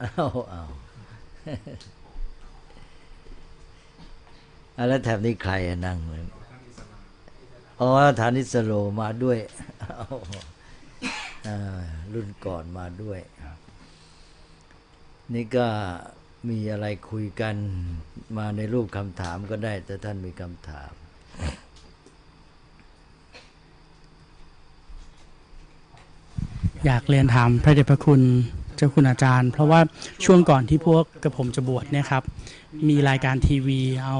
เอาเอาอะแล้วแถบนี้ใครนั่งเหมือนอ๋อฐานิสโลมาด้วยเอาอ่ารุ่นก่อนมาด้วย นี่ก็มีอะไรคุยกันมาในรูปคำถามก็ได้ แต่ท่านมีคำถามอยากเรียนถามพระเดชพระคุณ เจ้าคุณอาจารย์ เพราะว่าช่วงก่อนที่พวกกับผมจะบวชเนี่ยครับ มีรายการทีวีเอา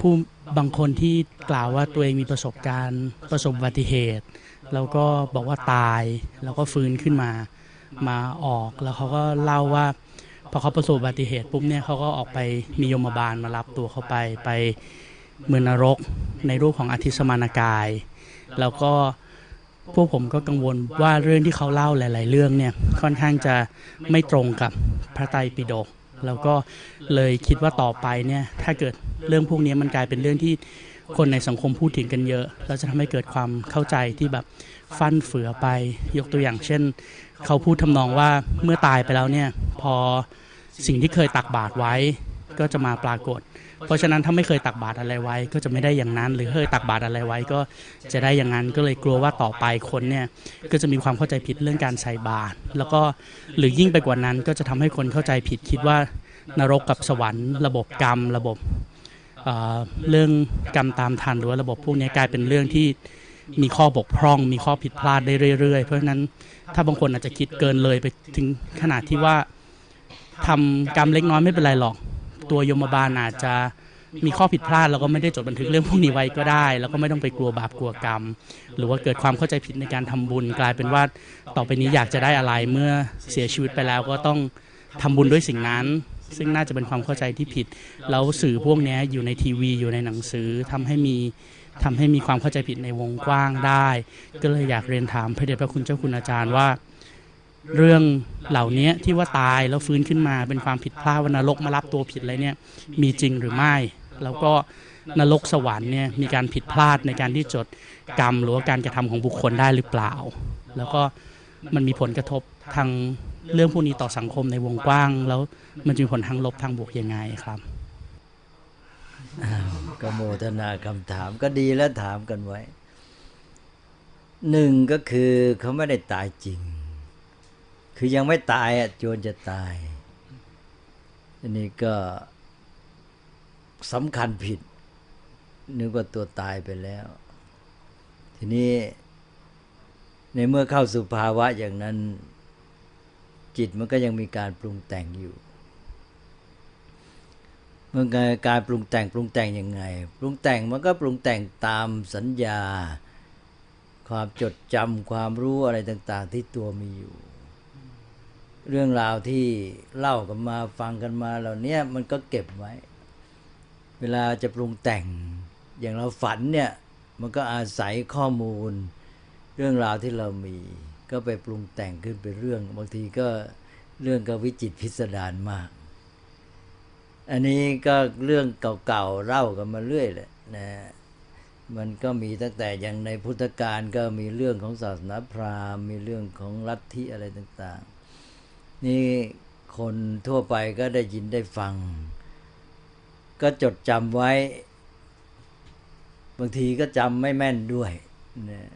ผู้บางคนที่กล่าวว่าตัวเองมีประสบการณ์ประสบอุบัติเหตุ แล้วก็บอกว่าตายแล้วก็ฟื้นขึ้นมามาออกแล้วเขาก็เล่าว่าพอเขาประสบอุบัติเหตุปุ๊บเนี่ยเขาก็ออกไปมียมบาลมารับตัวเขาไปไปเมืองนรกในรูปของอธิสมานกาย แล้วก็ พวกผมก็กังวลว่าเรื่องที่เขาเล่าหลาย ๆ เรื่องเนี่ยค่อนข้างจะไม่ตรงกับพระไตรปิฎกแล้วก็เลยคิดว่าต่อไปเนี่ยถ้าเกิดเรื่องพวกนี้มันกลายเป็นเรื่องที่คนในสังคมพูดถึงกันเยอะแล้วจะทำให้เกิดความเข้าใจที่แบบฟั่นเฟือไป ยกตัวอย่างเช่น เขาพูดทำนองว่าเมื่อตายไปแล้วเนี่ยพอสิ่งที่เคยตักบาตรไว้ก็จะมาปรากฏ เพราะฉะนั้นถ้าไม่เคยตักบาตรอะไรไว้ ก็จะไม่ได้อย่างนั้น หรือเคยตักบาตรอะไรไว้ก็จะได้อย่างนั้นก็เลยกลัวว่าต่อไปคนเนี่ยก็จะมีความเข้าใจผิดเรื่องการใส่บาตรแล้วก็หรือยิ่งไปกว่านั้นก็จะทำให้คนเข้าใจผิดคิดว่านรกกับสวรรค์ระบบกรรม ระบบเเรื่องกรรมตามทันหรือว่าระบบพวกนี้กลายเป็นเรื่องที่มีข้อบกพร่อง มีข้อผิดพลาดได้เรื่อยๆ เพราะฉะนั้นถ้าบางคนอาจจะคิดเกินเลยไปถึงขนาดที่ว่าทำกรรมเล็กน้อยไม่เป็นไรหรอก ตัวยมบาลอาจจะมีข้อผิดพลาดแล้วก็ไม่ได้จดบันทึกเรื่องพวกนี้ไว้ก็ได้ แล้วก็ไม่ต้องไปกลัวบาปกลัวกรรม หรือว่าเกิดความเข้าใจผิดในการทำบุญ กลายเป็นว่าต่อไปนี้อยากจะได้อะไรเมื่อเสียชีวิตไปแล้วก็ต้องทำบุญด้วยสิ่งนั้น ซึ่งน่าจะเป็นความเข้าใจที่ผิด แล้วสื่อพวกนี้อยู่ในทีวีอยู่ในหนังสือทำให้มีทำให้มีความเข้าใจผิดในวงกว้างได้ ก็เลยอยากเรียนถามพระเดชพระคุณเจ้าคุณอาจารย์ว่า เรื่องเหล่านี้ที่ว่าตายแล้วฟื้นขึ้นมาเป็นความผิดพลาดว่านรกมารับตัวผิดอะไรเนี่ยมีจริงหรือไม่ แล้วก็นรกสวรรค์เนี่ยมีการผิดพลาดในการที่จดกรรมหรือว่าการกระทำของบุคคลได้หรือเปล่า แล้วก็มันมีผลกระทบทางเรื่องพวกนี้ต่อสังคมในวงกว้าง แล้วมันจะมีผลทางลบทางบวกยังไงครับก็โมทนาคำถามก็ดีแล้วถามกันไว้หนึ่งก็คือเขาไม่ได้ตายจริง คือยังไม่ตายอะจวนจะตาย อันนี้ก็สำคัญผิด นึกว่าตัวตายไปแล้ว ทีนี้ในเมื่อเข้าสู่ภาวะอย่างนั้น จิตมันก็ยังมีการปรุงแต่งอยู่เมื่อการปรุงแต่งปรุงแต่งยังไง ปรุงแต่งมันก็ปรุงแต่งตามสัญญา ความจดจำความรู้อะไรต่าง ๆ ที่ตัวมีอยู่ เรื่องราวที่เล่ากันมาฟังกันมาเหล่านี้มันก็เก็บไว้ เวลาจะปรุงแต่งอย่างเราฝันเนี่ยมันก็อาศัยข้อมูล เรื่องราวที่เรามี ก็ไปปรุงแต่งขึ้นเป็นเรื่อง บางทีก็เรื่องก็วิจิตพิสดารมาก อันนี้ก็เรื่องเก่าๆเล่ากันมาเรื่อยแหละนะมันก็มีตั้งแต่อย่างในพุทธกาลก็มีเรื่องของศาสนาพราหมณ์มีเรื่องของลัทธิอะไรต่าง นี่คนทั่วไปก็ได้ยินได้ฟัง ก็จดจำไว้ บางทีก็จำไม่แม่นด้วยนะ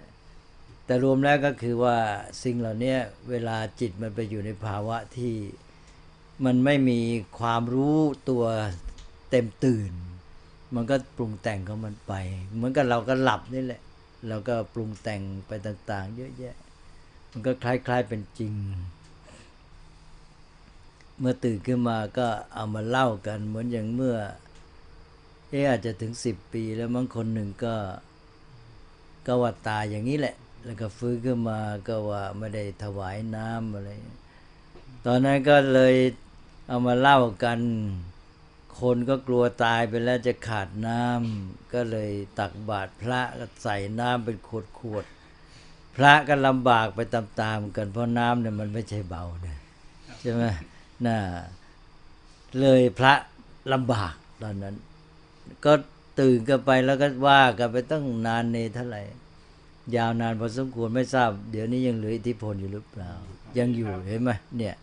แต่รวมแล้วก็คือว่าสิ่งเหล่านี้เวลาจิตมันไปอยู่ในภาวะที่มันไม่มีความรู้ตัวเต็มตื่น มันก็ปรุงแต่งของมันไป เหมือนกับเราก็หลับนี่แหละ เราก็ปรุงแต่งไปต่าง ๆ เยอะแยะ มันก็คล้าย ๆเป็นจริง เมื่อตื่นขึ้นมาก็เอามาเล่ากัน เหมือนอย่างเมื่อเอะอาจจะถึงสิบปีแล้วบางคนหนึ่งก็ก็ว่าตายอย่างนี้แหละ แล้วก็ฟื้นขึ้นมาก็ว่าไม่ได้ถวายน้ำอะไร ตอนนั้นก็เลยเอามาเล่ากัน คนก็กลัวตายไปแล้วจะขาดน้ำก็เลยตักบาตรพระก็ใส่น้ำเป็นขวดขวดๆพระก็ลำบากไปตามๆกันเพราะน้ำเนี่ยมันไม่ใช่เบาเนี่ยใช่ไหม น่าเลยพระลำบากตอนนั้น ก็ตื่นกันไปแล้วก็ว่ากันไปตั้งนานเนเท่าไหร่ ยาวนานพอสมควรไม่ทราบ เดี๋ยวนี้ยังเหลืออิทธิพลอยู่หรือเปล่า ยังอยู่เห็นไหมเนี่ย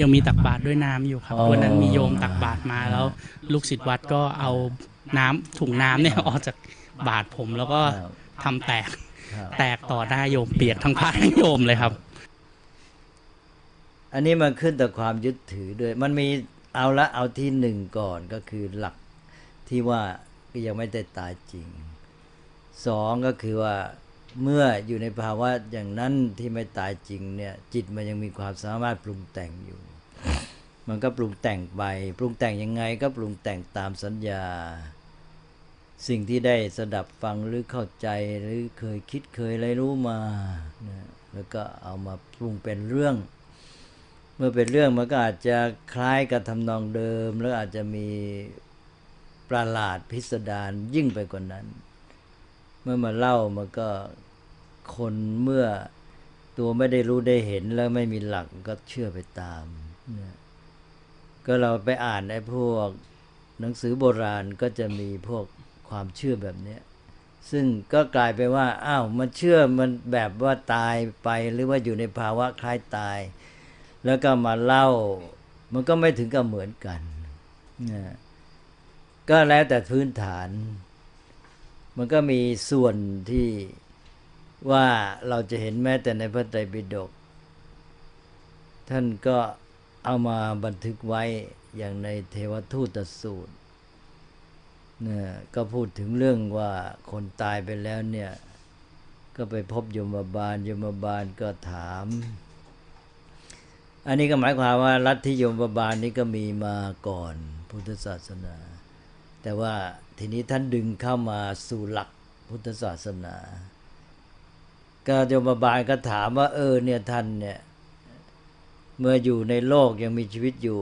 ยังมีตักบาตรด้วยน้ำอยู่ครับอ๋อวันนั้นมีโยมตักบาตรมาแล้ว ลูกศิษย์วัดก็เอาน้ำถุงน้ำเนี่ยออกจากบาตรผมแล้วก็ครับทำแตกครับแตกต่อหน้าโยมเปียกทั้งพระทั้งโยมเลยครับ อันนี้มันขึ้นแต่ความยึดถือด้วย มันมีเอาละเอาที่หนึ่งก่อนก็คือหลักที่ว่ายังไม่ได้ตายจริงสองก็คือว่าเมื่ออยู่ในภาวะอย่างนั้นที่ไม่ตายจริงเนี่ย จิตมันยังมีความสามารถปรุงแต่งอยู่ มันก็ปรุงแต่งไปปรุงแต่งยังไงก็ปรุงแต่งตามสัญญา สิ่งที่ได้สดับฟังหรือเข้าใจหรือเคยคิดเคยอะไรรู้มา แล้วก็เอามาปรุงเป็นเรื่อง เมื่อเป็นเรื่องมันก็อาจจะคล้ายกับทำนองเดิม แล้วอาจจะมีประหลาดพิสดารยิ่งไปกว่านั้น เมื่อมาเล่ามันก็คนเมื่อตัวไม่ได้รู้ได้เห็นแล้วไม่มีหลักก็เชื่อไปตามนะก็เราไปอ่านไอ้พวกหนังสือโบราณก็จะมีพวกความเชื่อแบบเนี้ยซึ่งก็กลายไปนว่า อ้าว มันเชื่อมันแบบว่าตายไปหรือว่าอยู่ในภาวะคล้ายตาย แล้วก็มาเล่า มันก็ไม่ถึงกับเหมือนกันนะก็แล้วแต่พื้นฐาน มันก็มีส่วนที่ว่าเราจะเห็นแม้แต่ในพระไตรปิฎกท่านก็เอามาบันทึกไว้อย่างในเทวทูตสูตรนี่ยก็พูดถึงเรื่องว่าคนตายไปแล้วเนี่ย ก็ไปพบยมบาลยมบาลก็ถาม อันนี้ก็หมายความว่าลัฐทธิยมบาลนี้ก็มีมาก่อนพุทธศาสนา แต่ว่าทีนี้ท่านดึงเข้ามาสู่หลักพุทธศาสนา ก็ยมบาลก็ถามว่า เออเนี่ยท่านเนี่ยเมื่ออยู่ในโลกยังมีชีวิตอยู่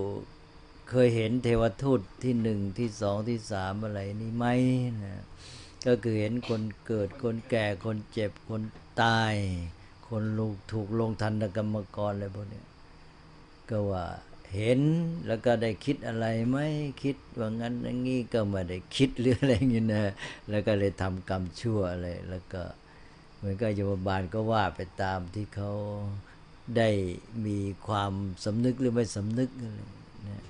เคยเห็นเทวทูตที่หนึ่งที่สองที่สามอะไรนี่ไหมนะก็คือเห็นคนเกิดคนแก่คนเจ็บคนตาย คนลูกถูกลงทันตกรรมกรอะไรพวกนี้ ก็ว่าเห็นแล้วก็ได้คิดอะไรไหมคิดว่างั้นอย่างงี้ก็ไม่ได้คิดหรืออะไรอย่างเงี้ยนะแล้วก็เลยทำกรรมชั่วอะไรแล้วก็เหมือนกับโยมบาลก็ว่าไปตามที่เขาได้มีความสำนึกหรือไม่สำนึกอะไรนะ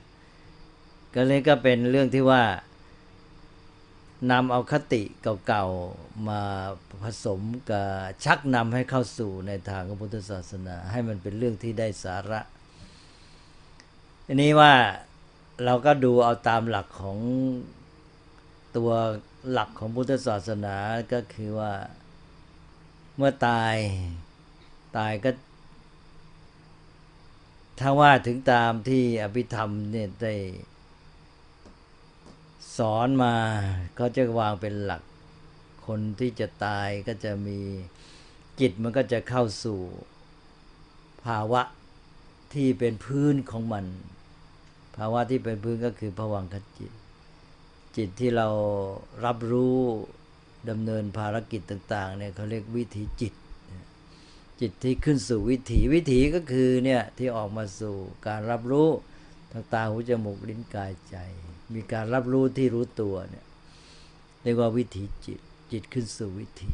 ก็เลยก็เป็นเรื่องที่ว่านำเอาคติเก่าๆมาผสมกับชักนำให้เข้าสู่ในทางของพุทธศาสนา ให้มันเป็นเรื่องที่ได้สาระ ทีนี้ว่าเราก็ดูเอาตามหลักของตัวหลักของพุทธศาสนาก็คือว่าเมื่อตายตายก็ ถ้าว่าถึงตามที่อภิธรรมเนี่ยได้สอนมาเขาจะวางเป็นหลักคนที่จะตายก็จะมีจิตมันก็จะเข้าสู่ภาวะที่เป็นพื้นของมัน ภาวะที่เป็นพื้นก็คือภวังคจิต จิตที่เรารับรู้ดำเนินภารกิจต่างๆเนี่ยเขาเรียกวิถีจิต จิตที่ขึ้นสู่วิถีวิถีก็คือเนี่ยที่ออกมาสู่การรับรู้ทางตาหูจมูกลิ้นกายใจ มีการรับรู้ที่รู้ตัวเนี่ยเรียกว่าวิถีจิตจิตขึ้นสู่วิถี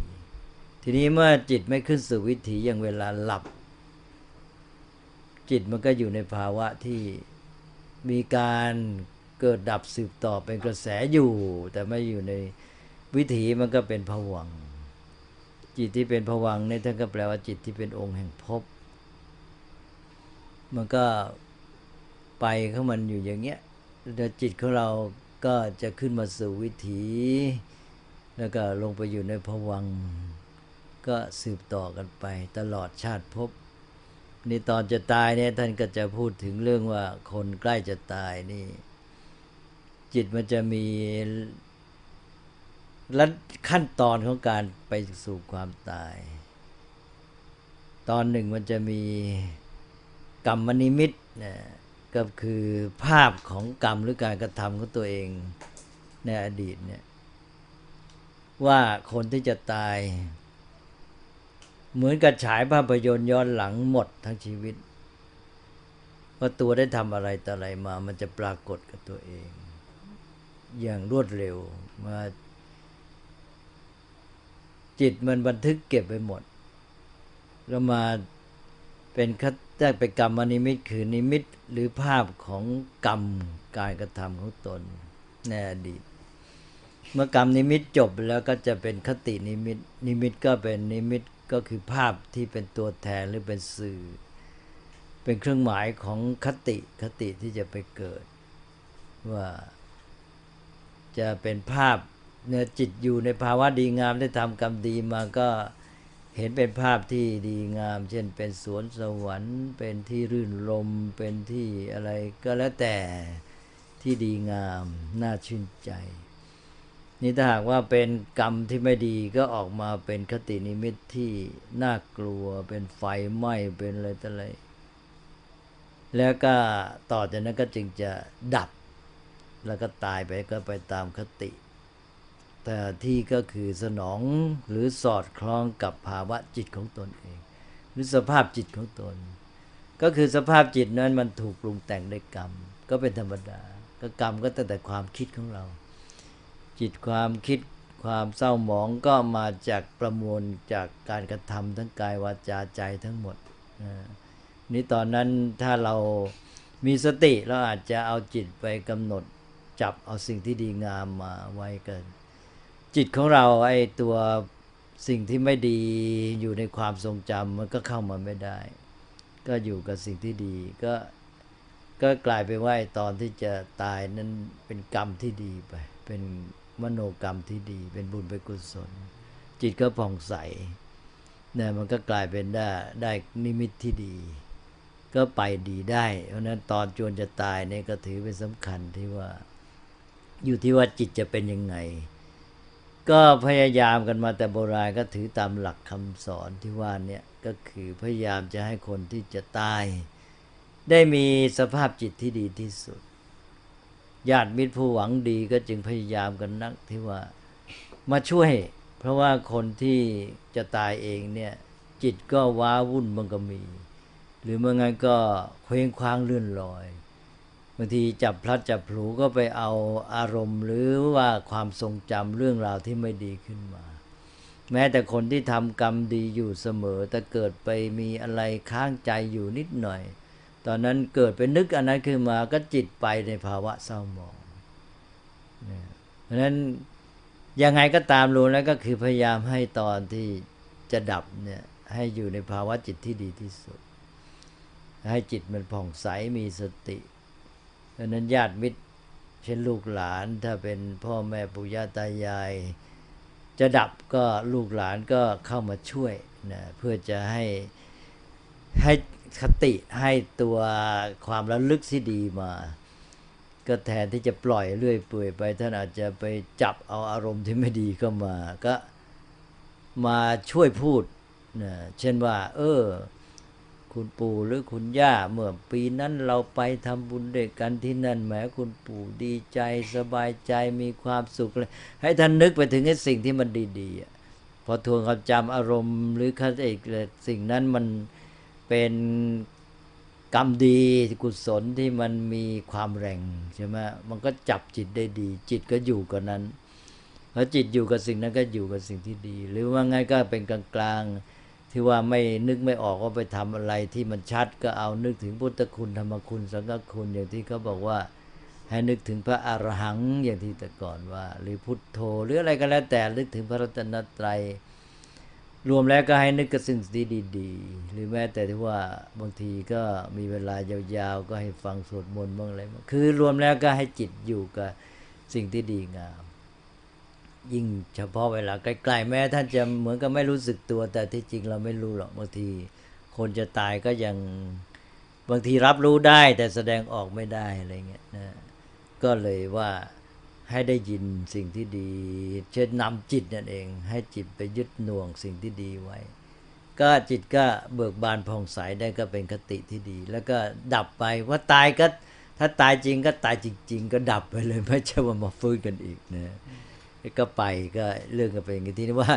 ทีนี้เมื่อจิตไม่ขึ้นสู่วิถีอย่างเวลาหลับ จิตมันก็อยู่ในภาวะที่ มีการเกิดดับสืบต่อเป็นกระแสอยู่ แต่ไม่อยู่ในวิถีมันก็เป็นผวัง จิตที่เป็นผวังเนี่ยท่านก็แปลว่าจิตที่เป็นองค์แห่งภพมันก็ไปของมันอยู่อย่างเงี้ยแล้วจิตของเราก็จะขึ้นมาสู่วิถีแล้วก็ลงไปอยู่ในผวังก็สืบต่อกันไปตลอดชาติภพ นี่ตอนจะตายเนี่ยท่านก็จะพูดถึงเรื่องว่าคนใกล้จะตายนี่ จิตมันจะมีแลัดขั้นตอนของการไปสู่ความตาย ตอนหนึ่งมันจะมีกรรมนิมิตนะก็คือภาพของกรรมหรือการกระทำของตัวเองในอดีตเนี่ยว่าคนที่จะตาย เหมือนกับฉายภาพยนตร์ย้อนหลังหมดทั้งชีวิต ว่าตัวได้ทำอะไรต่ออะไรมา มันจะปรากฏกับตัวเอง อย่างรวดเร็วมาจิตมันบันทึกเก็บไปหมด แล้วมาเป็นคตได้ไปกรรมนิมิตคือนิมิตหรือภาพของกรรมการกระทำของตนในอดีตเมื่อกรรมนิมิตจบแล้วก็จะเป็นคตินิมิต นิมิตก็เป็นนิมิต ก็คือภาพที่เป็นตัวแทนหรือเป็นสื่อ เป็นเครื่องหมายของคติคติที่จะไปเกิด ว่าจะเป็นภาพเนื้อจิตอยู่ในภาวะดีงามได้ทำกรรมดีมาก็เห็นเป็นภาพที่ดีงาม เช่นเป็นสวนสวรรค์เป็นที่รื่นรมเป็นที่อะไรก็แล้วแต่ที่ดีงามน่าชื่นใจ นี่ถ้าหากว่าเป็นกรรมที่ไม่ดีก็ออกมาเป็นคตินิมิตที่น่ากลัว เป็นไฟไหม้เป็นอะไรต่ออะไรแล้วก็ต่อจากนั้นก็จึงจะดับ แล้วก็ตายไปก็ไปตามคติ แต่ที่ก็คือสนองหรือสอดคล้องกับภาวะจิตของตนเอง หรือสภาพจิตของตน ก็คือสภาพจิตนั้นมันถูกปรุงแต่งด้วยกรรม ก็เป็นธรรมดา ก็กรรมก็ตั้งแต่ความคิดของเรา จิตความคิดความเศร้าหมองก็มาจากประมวลจากการกระทำทั้งกายวาจาใจทั้งหมดนี่ตอนนั้นถ้าเรามีสติเราอาจจะเอาจิตไปกำหนดจับเอาสิ่งที่ดีงามมาไว้กันจิตของเราไอ้ตัวสิ่งที่ไม่ดีอยู่ในความทรงจำมันก็เข้ามาไม่ได้ ก็อยู่กับสิ่งที่ดีก็ก็กลายเป็นว่าไอ้ตอนที่จะตายนั้นเป็นกรรมที่ดีไปเป็น มโนกรรมที่ดี เป็นบุญเป็นกุศล จิตก็ผ่องใสเนี่ยมันก็กลายเป็นได้ได้นิมิตที่ดี ก็ไปดีได้ เพราะฉะนั้นตอนจวนจะตายเนี่ยก็ถือเป็นสำคัญที่ว่า อยู่ที่ว่าจิตจะเป็นยังไง ก็พยายามกันมาแต่โบราณก็ถือตามหลักคำสอนที่ว่าเนี่ยก็คือพยายามจะให้คนที่จะตาย ได้มีสภาพจิตที่ดีที่สุด ญาติมิตรผู้หวังดีก็จึงพยายามกันนักที่ว่ามาช่วย เพราะว่าคนที่จะตายเองเนี่ยจิตก็ว้าวุ่นมันก็มี หรือเมื่อไงก็เคว้งคว้างเลื่อนลอยบางทีจับพลัดจับผลูก็ไปเอาอารมณ์ หรือว่าความทรงจำเรื่องราวที่ไม่ดีขึ้นมา แม้แต่คนที่ทำกรรมดีอยู่เสมอแต่เกิดไปมีอะไรค้างใจอยู่นิดหน่อย ตอนนั้นเกิดเป็นนึกอันนั้นขึ้นมาก็จิตไปในภาวะเศร้าหมองเพราะนั้นยังไงก็ตามรู้แล้วก็คือพยายามให้ตอนที่จะดับเนี่ยให้อยู่ในภาวะจิตที่ดีที่สุด ให้จิตมันผ่องใสมีสติเพราะนั้นญาติมิตรเช่นลูกหลานถ้าเป็นพ่อแม่ปู่ย่าตายาย จะดับก็ลูกหลานก็เข้ามาช่วยนะเพื่อจะให้ให้ คติให้ตัวความระลึกที่ดีมา ก็แทนที่จะปล่อยเรื่อยเปื่อยไปท่านอาจจะไปจับเอาอารมณ์ที่ไม่ดีเข้ามา ก็มาช่วยพูดนะเช่นว่า เออ คุณปู่หรือคุณย่าเมื่อปีนั้นเราไปทำบุญด้วยกันที่นั่นแหมคุณปู่ดีใจสบายใจมีความสุขเลยให้ท่านนึกไปถึงไอ้สิ่งที่มันดีๆพอทวงความจำอารมณ์หรือคัดเอกเลยสิ่งนั้นมัน เป็นกรรมดีกุศลที่มันมีความแรงใช่ไหมมันก็จับจิตได้ดี จิตก็อยู่กับนั้นพอจิตอยู่กับสิ่งนั้นก็อยู่กับสิ่งที่ดี หรือว่าไงก็เป็นกลางๆที่ว่าไม่นึกไม่ออกว่าไปทำอะไรที่มันชัดก็เอานึกถึงพุทธคุณธรรมคุณสังฆคุณอย่างที่เขาบอกว่าให้นึกถึงพระอรหังอย่างที่แต่ก่อนว่า หรือพุทโธหรืออะไรก็แล้วแต่นึกถึงพระรัตนตรัย รวมแล้วก็ให้นึกกับสิ่งที่ดีๆหรือแม้แต่ที่ว่าบางทีก็มีเวลายาวๆ ก็ให้ฟังสวดมนต์บ้างอะไรบ้างคือรวมแล้วก็ให้จิตอยู่กับสิ่งที่ดีงาม ยิ่งเฉพาะเวลาใกล้ๆแม้ท่านจะเหมือนกับไม่รู้สึกตัว แต่ที่จริงเราไม่รู้หรอกบางที คนจะตายก็ยังบางทีรับรู้ได้แต่แสดงออกไม่ได้อะไรเงี้ยนะก็เลยว่า ให้ได้ยินสิ่งที่ดี เช่นนำจิตนั่นเอง ให้จิตไปยึดหน่วงสิ่งที่ดีไว้ ก็จิตก็เบิกบานผ่องใสได้ก็เป็นคติที่ดี แล้วก็ดับไปว่าตายก็ถ้าตายจริงก็ตายจริง ๆ ก็ดับไปเลยไม่ใช่ว่ามาฟื้นกันอีกนะก็ไปก็เรื่องก็เป็นอย่างที่นี่ว่า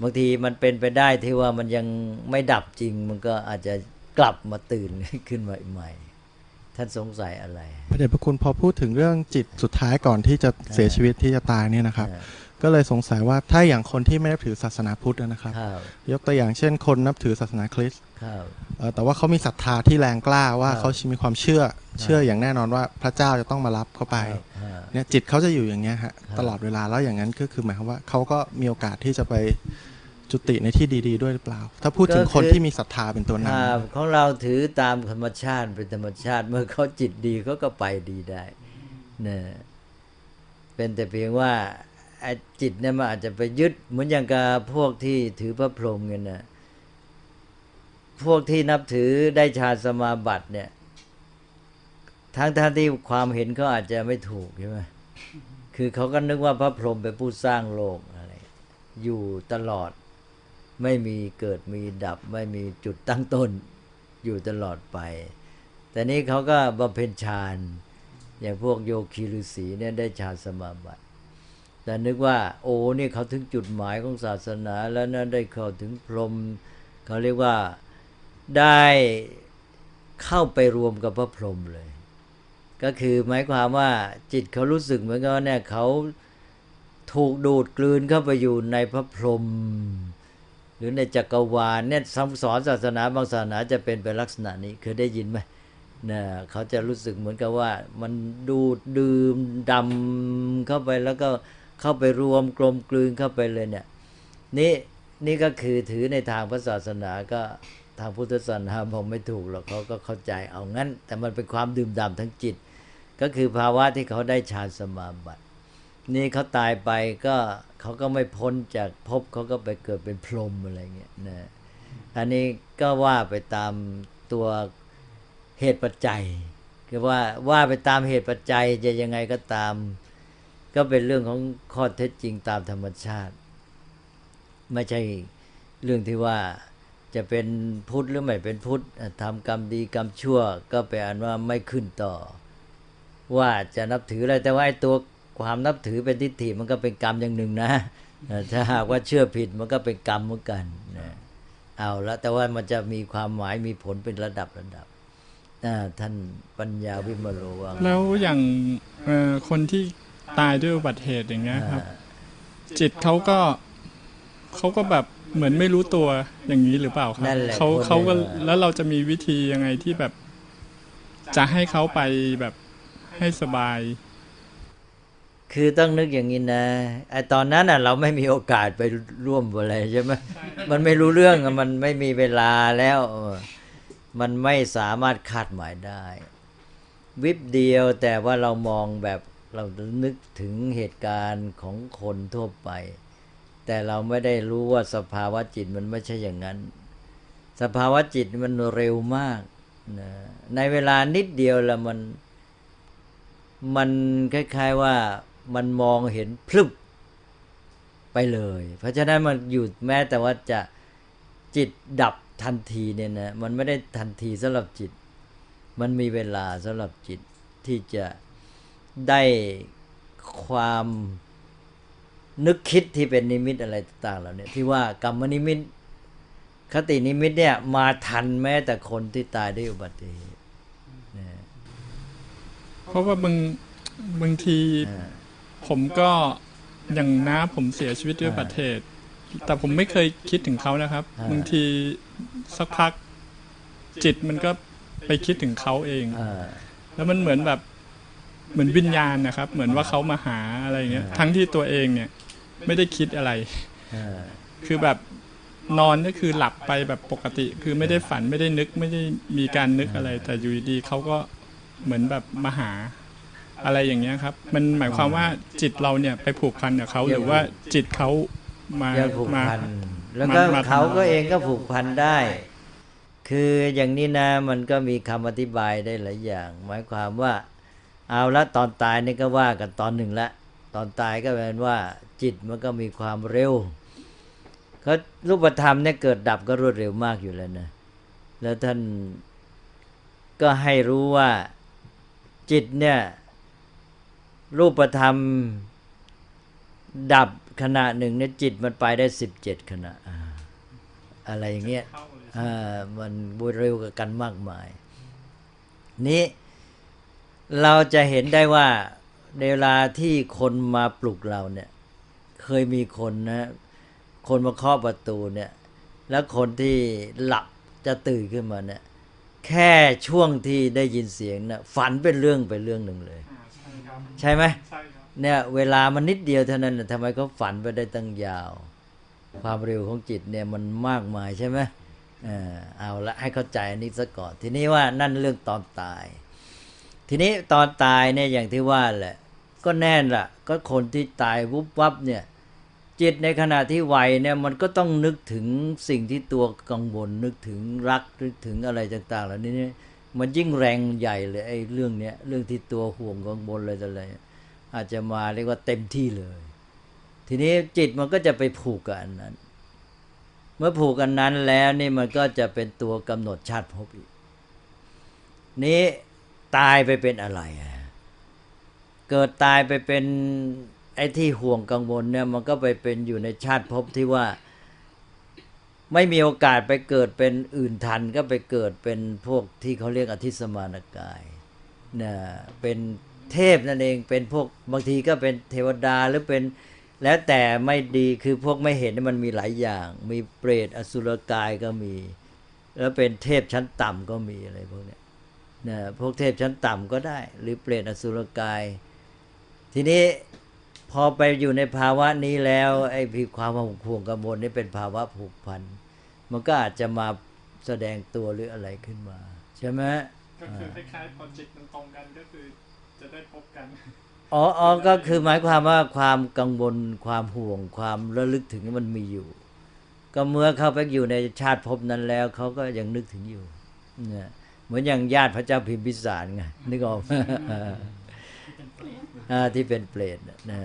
บางทีมันเป็นไปได้ที่ว่ามันยังไม่ดับจริง มันก็อาจจะกลับมาตื่นขึ้นมาใหม่ ท่านสงสัยอะไร พระเดชพระคุณพอพูดถึงเรื่องจิตสุดท้ายก่อนที่จะเสียชีวิตที่จะตายเนี่ยนะครับอ่าก็เลยสงสัยว่าถ้าอย่างคนที่ไม่นับถือศาสนาพุทธนะครับครับยกตัวอย่างเช่น คนนับถือศาสนาคริสต์ครับเอ่อแต่ว่าเขามีศรัทธาที่แรงกล้าว่าครับเขามีความเชื่อเชื่ออย่างแน่นอนว่าพระเจ้าจะต้องมารับเขาไปครับครับเนี่ยจิตเขาจะอยู่อย่างเงี้ยฮะครับตลอดเวลาแล้วอย่างนั้นก็คือหมายความว่าเขาก็มีโอกาสที่จะไป จุติในที่ดี ๆ ด้วยหรือเปล่า ถ้าพูดถึงคนที่มีศรัทธาเป็นตัวนครับของเราถือตามธรรมชาติเป็นธรรมชาติ เมื่อเขาจิตดีเขาก็ไปดีได้เนี่ยเป็นแต่เพียงว่าจิตเนี่ยมันอาจจะไปยึดเหมือนอย่างกับพวกที่ถือพระพรหมกันนะพวกที่นับถือได้ฌานสมาบัติเนี่ยทั้งท่านที่ความเห็นเขาอาจจะไม่ถูกใช่ไหมคือเขาก็นึกว่าพระพรหมเป็นผู้สร้างโลกอะไร อยู่ตลอด ไม่มีเกิดมีดับ ไม่มีจุดตั้งต้นอยู่ตลอดไป แต่นี้เขาก็บำเพ็ญฌานอย่างพวกโยคีฤาษีเนี่ยได้ฌานสมาบัติ แต่นึกว่าโอ้นี่เขาถึงจุดหมายของศาสนาแล้วนะได้เข้าถึงพรหมเขาเรียกว่าได้เข้าไปรวมกับพระพรหมเลย ก็คือหมายความว่าจิตเขารู้สึกเหมือนกับเนี่ยเขาถูกดูดกลืนเข้าไปอยู่ในพระพรหม หรือในจักรวาลเนี่ยคำสอนศาสนาบางศาสนาจะเป็นไปลักษณะนี้เคยได้ยินไหมนะเขาจะรู้สึกเหมือนกับว่า มันดูดดื่มดำเข้าไปแล้วก็เข้าไปรวมกลมกลืนเข้าไปเลยเนี่ยนี่นี่ก็คือถือในทางพระศาสนาก็ทางพุทธศาสนาบอกไม่ถูกหรอกเขาก็เข้าใจเอางั้น แต่มันเป็นความดื่มด่ำทั้งจิต ก็คือภาวะที่เขาได้ฌานสมาบัติ นี่เขาตายไปก็ เขาก็ไม่พ้นจากภพเขาก็ไปเกิดเป็นพรหมอะไรเงี้ยนะอันนี้ก็ว่าไปตามตัวเหตุปัจจัยคือว่าว่าไปตามเหตุปัจจัยจะยังไงก็ตาม ก็เป็นเรื่องของข้อเท็จจริงตามธรรมชาติ ไม่ใช่เรื่องที่ว่าจะเป็นพุทธหรือไม่เป็นพุทธทำกรรมดีกรรมชั่ว ก็แปลอันว่าไม่ขึ้นต่อ ว่าจะนับถืออะไรแต่ว่าไอ้ตัว ความนับถือเป็นทิฏฐิมันก็เป็นกรรมอย่างหนึ่งนะเออถ้าหากว่าเชื่อผิดมันก็เป็นกรรมเหมือนกันนะเอาละแต่ว่ามันจะมีความหมายมีผลเป็นระดับระดับอ่าท่านปัญญาวิมโลว่าไงแล้วอย่างเอ่อคนที่ตายด้วยอุบัติเหตุอย่างเงี้ยครับอ่าจิตเขาก็เขาก็แบบเหมือนไม่รู้ตัวอย่างนี้หรือเปล่าครับนั่นแหละเขาคนเขาก็เนี่ยแล้วเราจะมีวิธียังไงที่แบบ จะให้เขาไปแบบให้สบาย คือต้องนึกอย่างนี้นะไอตอนนั้นอะ เราไม่มีโอกาสไปร่วมอะไรใช่ไหมมันไม่รู้เรื่องมันไม่มีเวลาแล้ว มันไม่สามารถคาดหมายได้ วิบเดียวแต่ว่าเรามองแบบเรานึกถึงเหตุการณ์ของคนทั่วไป แต่เราไม่ได้รู้ว่าสภาวะจิตมันไม่ใช่อย่างนั้น สภาวะจิตมันเร็วมากนะในเวลานิดเดียวแล้วมันมันคล้าย ๆว่า มันมองเห็นพลึบไปเลย เพราะฉะนั้นมันอยู่แม้แต่ว่าจะจิตดับทันทีเนี่ยนะมันไม่ได้ทันทีสำหรับจิต มันมีเวลาสำหรับจิตที่จะได้ความนึกคิดที่เป็นนิมิตอะไรต่างๆเหล่านี้ที่ว่ากรรมนิมิต คตินิมิตเนี่ยมาทันแม้แต่คนที่ตายด้วยอุบัติเหตุนะเพราะว่าบางบางทีอ่า ผมก็อย่างน้าผมเสียชีวิตด้วยอุบัติเหตุแต่ผมไม่เคยคิดถึงเขานะครับอ่า บางทีสักพักจิตมันก็ไปคิดถึงเขาเอง อ่า แล้วมันเหมือนแบบเหมือนวิญญาณนะครับ เหมือนว่าเขามาหาอะไรอย่างเงี้ยอ่า ทั้งที่ตัวเองเนี่ยไม่ได้คิดอะไร อ่าคือแบบนอนก็คือหลับไปแบบปกติ คือไม่ได้ฝันไม่ได้นึกไม่ได้มีการนึกอะไร แต่อยู่ดีๆเขาก็เหมือนแบบมาหา อะไรอย่างเงี้ยครับ มันหมายความว่าจิตเราเนี่ยไปผูกพันกับเขาหรือว่าจิตเขามายังผูกมา พันแล้วก็มา เขาก็ทำเองก็ผูกพันได้ คืออย่างนี้นะมันก็มีคำอธิบายได้หลายอย่าง หมายความว่า เอาละตอนตายนี่ก็ว่ากันตอนหนึ่งละตอนตายก็เป็นว่า จิตมันก็มีความเร็วก็รูปธรรมเนี่ยเกิดดับก็รวดเร็วมากอยู่แล้วนะแล้วท่านก็ให้รู้ว่าจิตเนี่ย รูปธรรมดับขณะหนึ่งเนี่ยจิตมันไปได้สิบเจ็ดขณะ อะไรอย่างเงี้ยมันบุเร็วกันมากมาย นี้เราจะเห็นได้ว่าในเวลาที่คนมาปลุกเราเนี่ยเคยมีคนนะ คนมาเคาะประตูเนี่ย แล้วคนที่หลับจะตื่นขึ้นมาเนี่ย แค่ช่วงที่ได้ยินเสียงนะฝันเป็นเรื่องไปเรื่องหนึ่งเลย ใช่ครับใช่ไหมใช่ครับเนี่ยเวลามันนิดเดียวเท่านั้นน่ะทำไมเขาฝันไปได้ตั้งยาว ความเร็วของจิตเนี่ยมันมากมายใช่ไหมเออเอาละให้เข้าใจอันนี้ซะก่อน ทีนี้ว่านั่นเรื่องตอนตาย ทีนี้ตอนตายเนี่ยอย่างที่ว่าแหละ ก็แน่นละก็คนที่ตายวุบวับเนี่ยจิตในขณะที่ไหวเนี่ยมันก็ต้องนึกถึงสิ่งที่ตัวกังวลนึกถึงรักนึกถึงอะไรต่างๆเหล่านี้เนี่ย มันยิ่งแรงใหญ่เลยไอ้เรื่องเนี้ยเรื่องที่ตัวห่วงกังวลอะไรต่ออะไรอาจจะมาเรียกว่าเต็มที่เลย ทีนี้จิตมันก็จะไปผูกกับอันนั้น เมื่อผูกกันนั้นแล้วนี่มันก็จะเป็นตัวกำหนดชาติภพอีก นี้ตายไปเป็นอะไร เกิดตายไปเป็นไอ้ที่ห่วงกังวลเนี่ยมันก็ไปเป็นอยู่ในชาติภพที่ว่า ไม่มีโอกาสไปเกิดเป็นอื่นทันก็ไปเกิดเป็นพวกที่เขาเรียกอธิสมานกายนะเป็นเทพนั่นเองเป็นพวกบางทีก็เป็นเทวดาหรือเป็นแล้วแต่ไม่ดีคือพวกไม่เห็นที่มันมีหลายอย่าง มีเปรตอสุรกายก็มี แล้วเป็นเทพชั้นต่ำก็มีอะไรพวกเนี้ยนะพวกเทพชั้นต่ำก็ได้ หรือเปรตอสุรกาย ทีนี้ พอไปอยู่ในภาวะนี้แล้วไอ้พีความห่วงกังวลนี่เป็นภาวะผูกพันมันก็อาจจะมาแสดงตัวหรืออะไรขึ้นมา ใช่ไหมก็คือคล้ายๆโปรเจกต์มันตรงกันก็คือจะได้พบกันอ๋ออ๋อก็คือหมายความว่าความกังวลความห่วงความระลึกถึงมันมีอยู่ ก็เมื่อเข้าไปอยู่ในชาติภพนั้นแล้วเขาก็ยังนึกถึงอยู่เนี่ยเหมือนอย่างญาติพระเจ้าพิมพิสารไงนึกออกไหมอ่า ที่เป็นเปรตน่ะนะ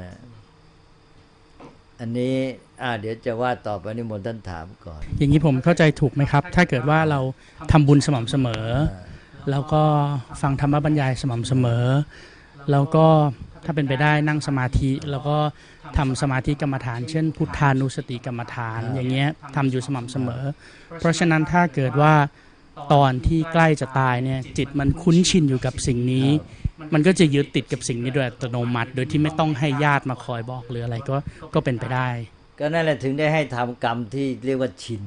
อันนี้อ่าเดี๋ยวจะว่าต่อไปนิมนต์ท่านถามก่อน อย่างนี้ผมเข้าใจถูกไหมครับ ถ้าเกิดว่าเราทำบุญสม่ำเสมอ แล้วก็ฟังธรรมบรรยายสม่ำเสมอ แล้วก็ถ้าเป็นไปได้นั่งสมาธิ แล้วก็ทำสมาธิกรรมฐาน เช่น พุทธานุสติกรรมฐาน อย่างเงี้ยทำอยู่สม่ำเสมอ เพราะฉะนั้นถ้าเกิดว่าตอนที่ใกล้จะตายเนี่ยจิตมันคุ้นชินอยู่กับสิ่งนี้ มันก็จะยึดติดกับสิ่งนี้โดยอัตโนมัติ โดยที่ไม่ต้องให้ญาติมาคอยบอกหรืออะไรก็ก็เป็นไปได้ ก็นั่นแหละถึงได้ให้ทำกรรมที่เรียกว่าชิน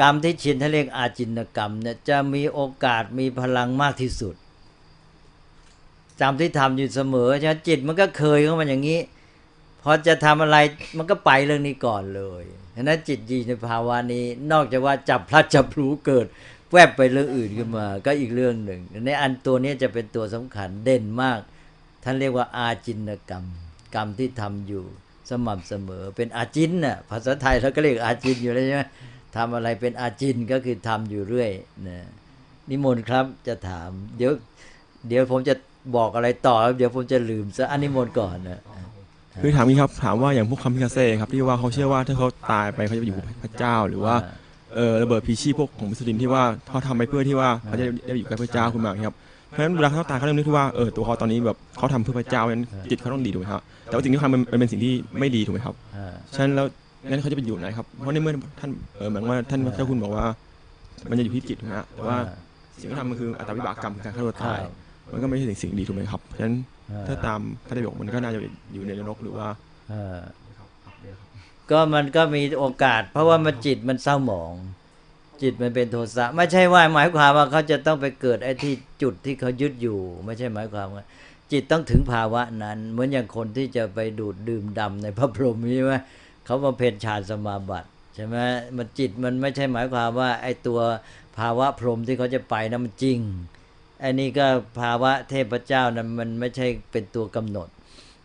กรรมที่ชินถ้าเรียกอาจินกรรมเนี่ยจะมีโอกาสมีพลังมากที่สุดจำที่ทำอยู่เสมอใช่ไหมจิตมันก็เคยเข้ามาอย่างนี้พอจะทำอะไรมันก็ไปเรื่องนี้ก่อนเลยฉะนั้นจิตยีในภาวะนี้ นอกจากว่าจับพลัดจับพลูเกิด แวบไปเรื่องอื่นขึ้นมา ก็อีกเรื่องหนึ่งในอันตัวนี้จะเป็นตัวสำคัญเด่นมาก ท่านเรียกว่าอาจินกรรม กรรมที่ทำอยู่สม่ำเสมอ เป็นอาจินน่ะภาษาไทยเราก็เรียกอาจินอยู่แล้วใช่ไหมทำอะไรเป็นอาจินก็คือทำอยู่เรื่อยนะนิมนต์ครับจะถาม เดี๋ยว เดี๋ยวผมจะบอกอะไรต่อแล้วเดี๋ยวผมจะลืมซะอันนิมนต์ก่อนนะคือถามนี้ครับถามว่าอย่างพวกคำพิคาเซ่ครับที่ว่าเขาเชื่อว่าถ้าเขาตายไปเขาจะไปอยู่กับพระเจ้าหรือว่า เออระเบิดพีชีพพวกของมุสลิมที่ว่าเขาทำไปเพื่อที่ว่าเขาจะได้อยู่ใกับพระเจ้าคุณหมากครับเพราะฉะนั้นเวลาเขาตายเขาเริ่มนึกที่ว่าเออตัวเขาตอนนี้แบบเขาทำเพื่อพระเจ้าเพราะฉะนั้นจิตเขาต้องดีถูกไหมครับแต่ว่าสิ่งที่เขาทำมันมันเป็นสิ่งที่ไม่ดีถูกไหมครับอ่า ฉะนั้นแล้วงั้นเขาจะไปอยู่ไหนครับเพราะในเมื่อท่านเออเหมือนว่าท่านเจ้าคุณบอกว่า มันจะอยู่ที่จิตถูกไหมฮะแต่ว่าสิ่งที่ทำมันคืออัตวิบากกรรมคือการฆ่าตัวตาย มันก็ไม่ใช่สิ่งสิ่งดีถูกไหมครับเพราะฉะนั้นถ้าตามพระไตรปิฎกมันก็น่าจะอยู่ในนรกหรือว่าอ่า ก็มันก็มีโอกาส เพราะว่ามันจิตมันเศร้าหมอง จิตมันเป็นโทสะไม่ใช่ว่าหมายความว่าเขาจะต้องไปเกิดไอ้ที่จุดที่เขายึดอยู่ ไม่ใช่หมายความว่า จิตต้องถึงภาวะนั้น เหมือนอย่างคนที่จะไปดูดดื่มดำในพระพรหมใช่ไหมเขามาเพนฌานสมาบัติใช่ไหมมันจิตมันไม่ใช่หมายความว่า ไอ้ตัวภาวะพรหมที่เขาจะไปนั้นมันจริงไอ้นี่ก็ภาวะเทพเจ้านั้นมันไม่ใช่เป็นตัวกำหนด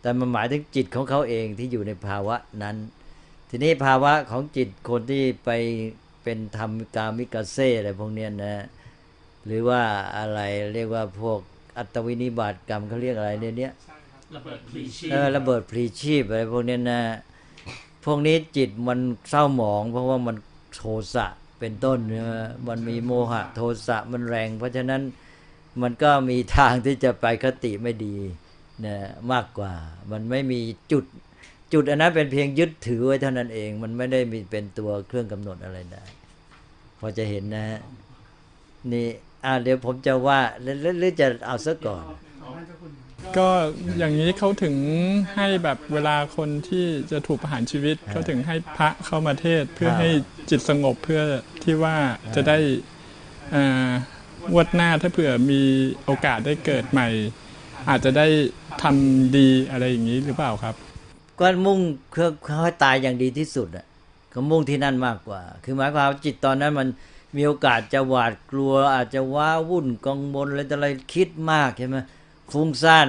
แต่มันหมายถึงจิตของเขาเองที่อยู่ในภาวะนั้น ทีนี้ภาวะของจิตคนที่ไปเป็นธรรมกามิกาเซ่อะไรพวกเนี้ยนะ หรือว่าอะไรเรียกว่าพวกอัตวินิบาตกรรมเขาเรียกอะไรเนี่ยเนี้ยระเบิดพลีชีเออระเบิดพลีชีพอะไรพวกเนี้ยนะ พวกนี้จิตมันเศร้าหมอง เพราะว่ามันโทสะเป็นต้นเนยมันมีโมหะโทสะมันแรง เพราะฉะนั้นมันก็มีทางที่จะไปคติไม่ดีนะมากกว่า มันไม่มีจุด จุดอันนั้นเป็นเพียงยึดถือไว้เท่านั้นเอง มันไม่ได้มีเป็นตัวเครื่องกำหนดอะไรได้ พอจะเห็นนะฮะนี่อ่าเดี๋ยวผมจะว่าหรือหรือหรือจะเอาซะก่อนก็ก็อย่างนี้เขาถึงให้แบบเวลาคนที่จะถูกประหารชีวิตเขาถึงให้พระเข้ามาเทศน์เพื่อครับให้จิตสงบเพื่อที่ว่าจะได้อ่างวดหน้าถ้าเผื่อมีโอกาสได้เกิดใหม่ อาจจะได้ทำดีอะไรอย่างนี้หรือเปล่าครับ ก็มุ่งเพื่อเขาให้ตายอย่างดีที่สุดอะก็มุ่งที่นั่นมากกว่า คือหมายความว่าจิตตอนนั้นมันมีโอกาสจะหวาดกลัวอาจจะว้าวุ่นกังวลอะไรต่ออะไรคิดมากใช่ไหมฟุ้งซ่าน